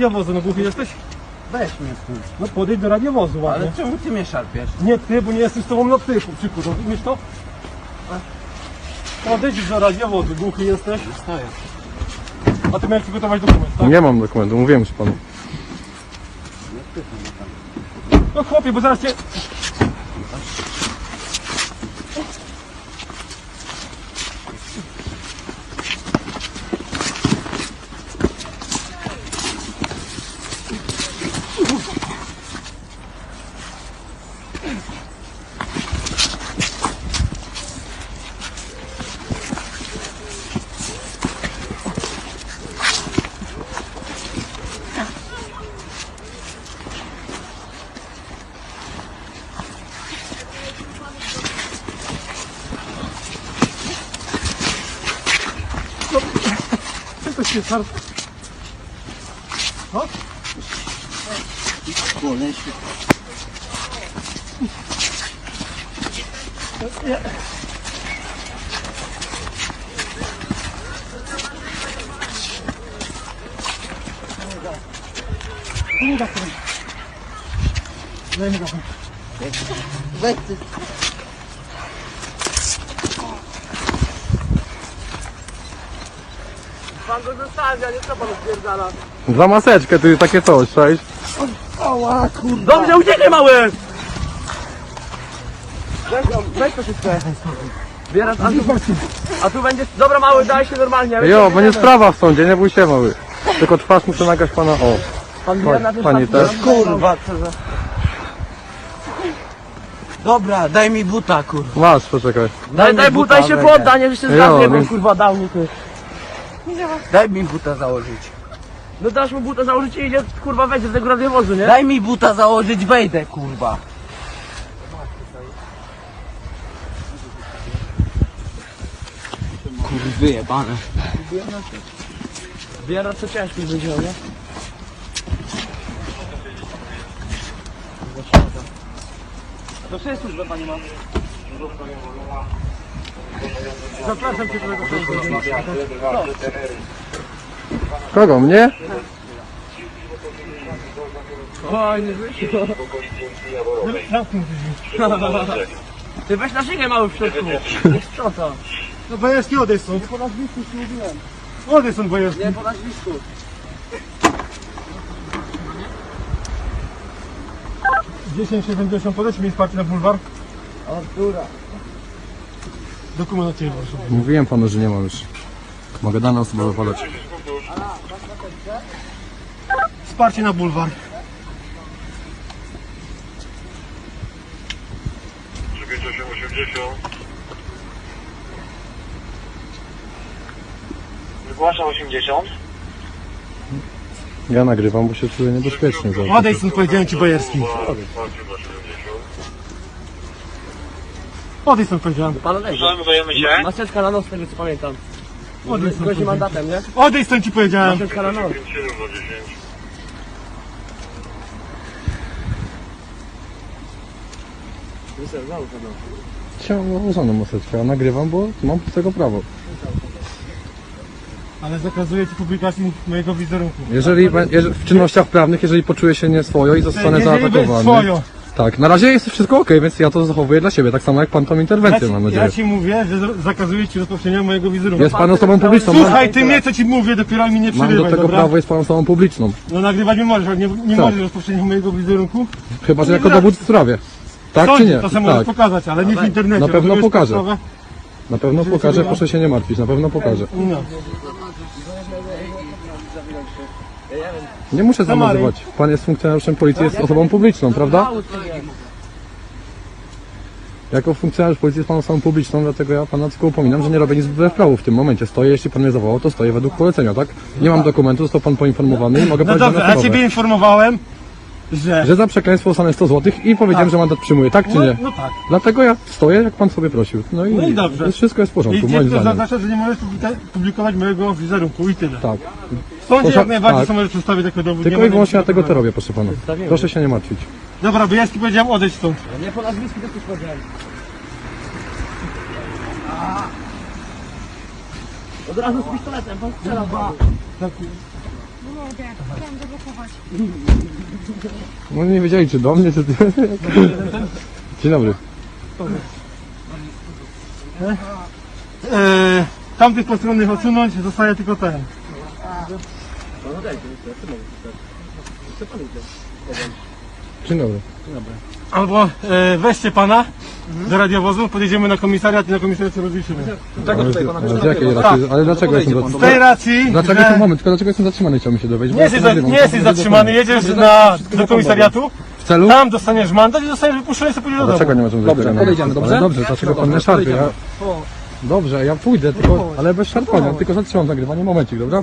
radiowozu, no głuchy jesteś? Weź mnie tu. No podejdź do radiowozu ładnie. Ale czemu ty mnie szarpiesz? Nie ty, bo nie jestem z tobą na ty, chłopczyku, rozumiesz to? Podejdź do radiowozu, głuchy jesteś. Stoję. A ty miałeś przygotować dokument, tak? Nie mam dokumentu, mówiłem już panu. No chłopie, bo zaraz cię... Ty to się szar... No? Kurde, się. Nie da się. Daj mi gafę. Weź ty. Pan go zostawia, nie trzeba rozpierdala. Za maseczkę, ty takie coś, cześć. Ała, kurde. Dobrze, uciekaj mały! Weź to wszystko. Bieraz, a tu, a tu będzie... Dobra mały, daj się normalnie. Jo, będzie sprawa w sądzie, nie bój się mały. Tylko twarz muszę nagrać pana, o. Pan Pani, na pani też. Kurwa, co za... Dobra, daj mi buta, kurwa. Masz, poczekaj. Daj, daj buta i się podda, nie, że się zgadnie, bo kurwa dał mi ty. Daj mi buta założyć. No dasz mu buta założyć i idzie, kurwa wejdzie z tego radiowozu, nie? Daj mi buta założyć, wejdę, kurwa. Kurwy jebane. Biera co ciężko będzie, nie? Do czyjej służby pani ma? Zapraszam cię do tego Kogo, mnie? Oj, nie wyszło. Ty weź na szygę mały w środku. Nie sprząta. No Bojerski, odejdź stąd. Nie po nazwisku. Odejdź stąd Bojerski. Nie po nazwisku. Dziesięć siedemdziesiąt, podać mi wsparcie na bulwar. Artura. Dokument od ciebie proszę. Mówiłem panu, że nie mam już. Mogę dane osobowe podać. Wsparcie na bulwar. Czekajcie 80. Zgłaszam 80. Ja nagrywam, bo się czuję niebezpiecznie. Odejdź stąd powiedziałem ci Bojerski. Wsparcie na 70. Odejdź stąd powiedziałem. Pan odejdzie. Zajmujemy się. Maseczka na nos, z tego co pamiętam. Odejdź stąd Grozi powiedziałem. mandatem, nie? Odejdź stąd ci powiedziałem. Maseczka na nos. 7 na 10. Chciałem założoną maseczkę, a nagrywam, bo mam do tego prawo. Ale zakazuję ci publikacji mojego wizerunku. Jeżeli, be- jeżeli w czynnościach prawnych, jeżeli poczuję się nieswojo i zostanę Jeżeli zaatakowany. swojo. Tak, na razie jest wszystko ok, więc ja to zachowuję dla siebie, tak samo jak pan tą Ja interwencję, ci, mam ja nadzieję. ci mówię, że z- zakazuję ci rozpowszechniania mojego wizerunku. Jest pan osobą publiczną, mam, Słuchaj, ty mnie co ci mówię, dopiero mi nie mam do przerywaj, tego dobra? prawo, jest pan osobą publiczną. No nagrywać nie możesz, ale nie, nie Tak. możesz rozpowszechniać mojego wizerunku. Chyba, że jako dowód w sprawie. Tak czy Sądzie nie? to samo możesz Tak, pokazać, ale nie w internecie. Na pewno rozumiesz pokażę. podstawę? na pewno pokażę, proszę się nie martwić, na pewno pokażę. No. Nie muszę zamazywać. Pan jest funkcjonariuszem policji, jest osobą publiczną, prawda? Jako funkcjonariusz policji jest pan osobą publiczną, dlatego ja pana tylko upominam, że nie robię nic wbrew prawu w tym momencie. Stoję, jeśli pan mnie zawołał, to stoję według polecenia, tak? Nie mam dokumentu, został pan poinformowany i mogę No powiedzieć dobrze, na ja osobowe. ciebie informowałem, że... Że za przekleństwo zostanę 100 zł i powiedziałem, że mandat przyjmuję, tak czy No, nie? no tak. Dlatego ja stoję, jak pan sobie prosił. No i, No i dobrze. jest- wszystko jest w I porządku, moim zdaniem. zaznacza, że nie możesz publika- publikować mojego wizerunku i tyle. Tak. W sądzie Proszę- jak najbardziej tak. tak. możesz przedstawić jako dowód. Tylko i wyłącznie dlatego to robię, proszę pana. Proszę się nie martwić. Dobra, bo ja ci powiedziałem odejdź stąd. Nie po nazwisku też powiedziałem. Od razu z pistoletem, pan strzela. Tak. Młoda, chciałam zakochać. No nie wiedzieli czy do mnie, czy ty. Dzień dobry. Eee, tamtych postronnych odsunąć, zostaje tylko ten. Dzień dobry. Albo e, weźcie pana do radiowozu, podjedziemy na komisariat i na komisariacie rozliczymy. Ale, ale z jakiej racji? Ale dlaczego jestem Z zatrzymany? tej racji, Dlaczego że ten moment? Tylko dlaczego jestem zatrzymany? Chciałbym się dowiedzieć. bo nie ja jesteś, za, nie jesteś zatrzymany, jedziesz na, do komisariatu, W celu? tam dostaniesz mandat i zostaniesz wypuszczony i sobie pójdziesz do Dlaczego domu. nie możemy Dobrze, podejdziemy, dobrze? Ale dobrze, dlaczego pan mnie szarpie? Ja... Dobrze, ja pójdę, tylko, ale bez szarpania, tylko zatrzymam nagrywanie, momencik, dobra?